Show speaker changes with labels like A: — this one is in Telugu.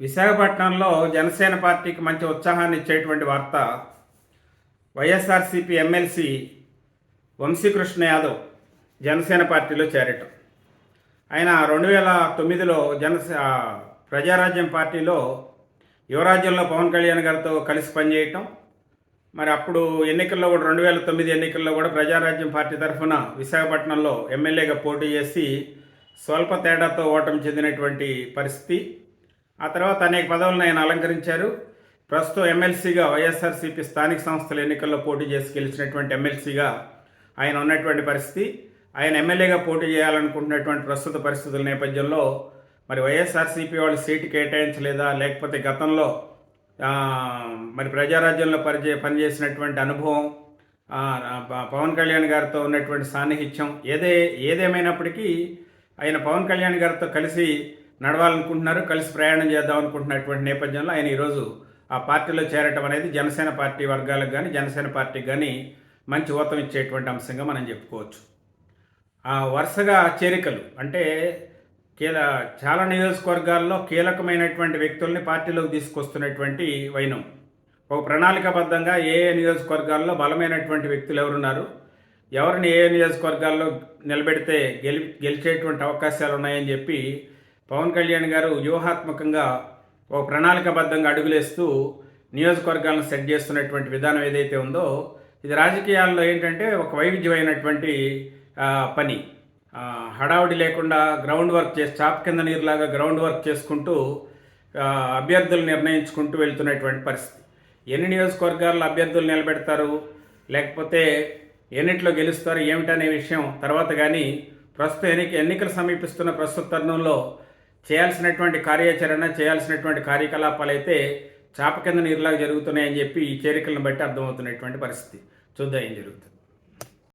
A: విశాఖపట్నంలో జనసేన పార్టీకి మంచి ఉత్సాహాన్ని ఇచ్చేటువంటి వార్త వైఎస్ఆర్సీపీ ఎమ్మెల్సీ వంశీకృష్ణ యాదవ్ జనసేన పార్టీలో చేరటం. ఆయన రెండు వేల తొమ్మిదిలో జనసే ప్రజారాజ్యం పార్టీలో యువరాజ్యంలో పవన్ కళ్యాణ్ గారితో కలిసి పనిచేయటం. మరి అప్పుడు ఎన్నికల్లో కూడా రెండు వేల తొమ్మిది ఎన్నికల్లో కూడా ప్రజారాజ్యం పార్టీ తరఫున విశాఖపట్నంలో ఎమ్మెల్యేగా పోటీ చేసి స్వల్ప తేడాతో ఓటమి చెందినటువంటి పరిస్థితి. ఆ తర్వాత అనేక పదవులను ఆయన అలంకరించారు. ప్రస్తుతం ఎమ్మెల్సీగా వైఎస్ఆర్సీపీ స్థానిక సంస్థల ఎన్నికల్లో పోటీ చేసి గెలిచినటువంటి ఎమ్మెల్సీగా ఆయన ఉన్నటువంటి పరిస్థితి. ఆయన ఎమ్మెల్యేగా పోటీ చేయాలనుకుంటున్నటువంటి ప్రస్తుత పరిస్థితుల నేపథ్యంలో మరి వైఎస్ఆర్సీపీ వాళ్ళు సీటు కేటాయించలేదా? లేకపోతే గతంలో మరి ప్రజారాజ్యంలో పరిచే పనిచేసినటువంటి అనుభవం పవన్ కళ్యాణ్ గారితో ఉన్నటువంటి సాన్నిహిత్యం ఏదే ఏదేమైనప్పటికీ ఆయన పవన్ కళ్యాణ్ గారితో కలిసి నడవాలనుకుంటున్నారు కలిసి ప్రయాణం చేద్దాం అనుకుంటున్నటువంటి నేపథ్యంలో ఆయన ఈరోజు ఆ పార్టీలో చేరటం అనేది జనసేన పార్టీ వర్గాలకు కానీ జనసేన పార్టీకి కానీ మంచి ఊతం ఇచ్చేటువంటి అంశంగా మనం చెప్పుకోవచ్చు. ఆ వరుసగా చేరికలు అంటే కీల చాలా నియోజకవర్గాల్లో కీలకమైనటువంటి వ్యక్తుల్ని పార్టీలోకి తీసుకొస్తున్నటువంటి వైనం. ఒక ప్రణాళికాబద్ధంగా ఏ ఏ నియోజకవర్గాల్లో బలమైనటువంటి వ్యక్తులు ఎవరున్నారు ఎవరిని ఏ ఏ నియోజకవర్గాల్లో నిలబెడితే గెలి గెలిచేటువంటి అవకాశాలు ఉన్నాయని చెప్పి పవన్ కళ్యాణ్ గారు వ్యూహాత్మకంగా ఒక ప్రణాళికబద్ధంగా అడుగులేస్తూ నియోజకవర్గాలను సెట్ చేస్తున్నటువంటి విధానం ఏదైతే ఉందో ఇది రాజకీయాల్లో ఏంటంటే ఒక వైవిధ్యమైనటువంటి పని. హడావుడి లేకుండా గ్రౌండ్ వర్క్ చేసి చాప్ కింద నీరులాగా గ్రౌండ్ వర్క్ చేసుకుంటూ అభ్యర్థులు నిర్ణయించుకుంటూ వెళ్తున్నటువంటి పరిస్థితి. ఎన్ని నియోజకవర్గాల్లో అభ్యర్థులు నిలబెడతారు లేకపోతే ఎన్నిట్లో గెలుస్తారు ఏమిటనే విషయం తర్వాత కానీ ప్రస్తుత ఎన్నిక ఎన్నికలు సమీపిస్తున్న ప్రస్తుత తరుణంలో చేయాల్సినటువంటి కార్యాచరణ చేయాల్సినటువంటి కార్యకలాపాలు అయితే చాప కింద నీరులాగా జరుగుతున్నాయని చెప్పి ఈ చేరికలను బట్టి అర్థమవుతున్నటువంటి పరిస్థితి. చూద్దాం ఏం జరుగుతుంది.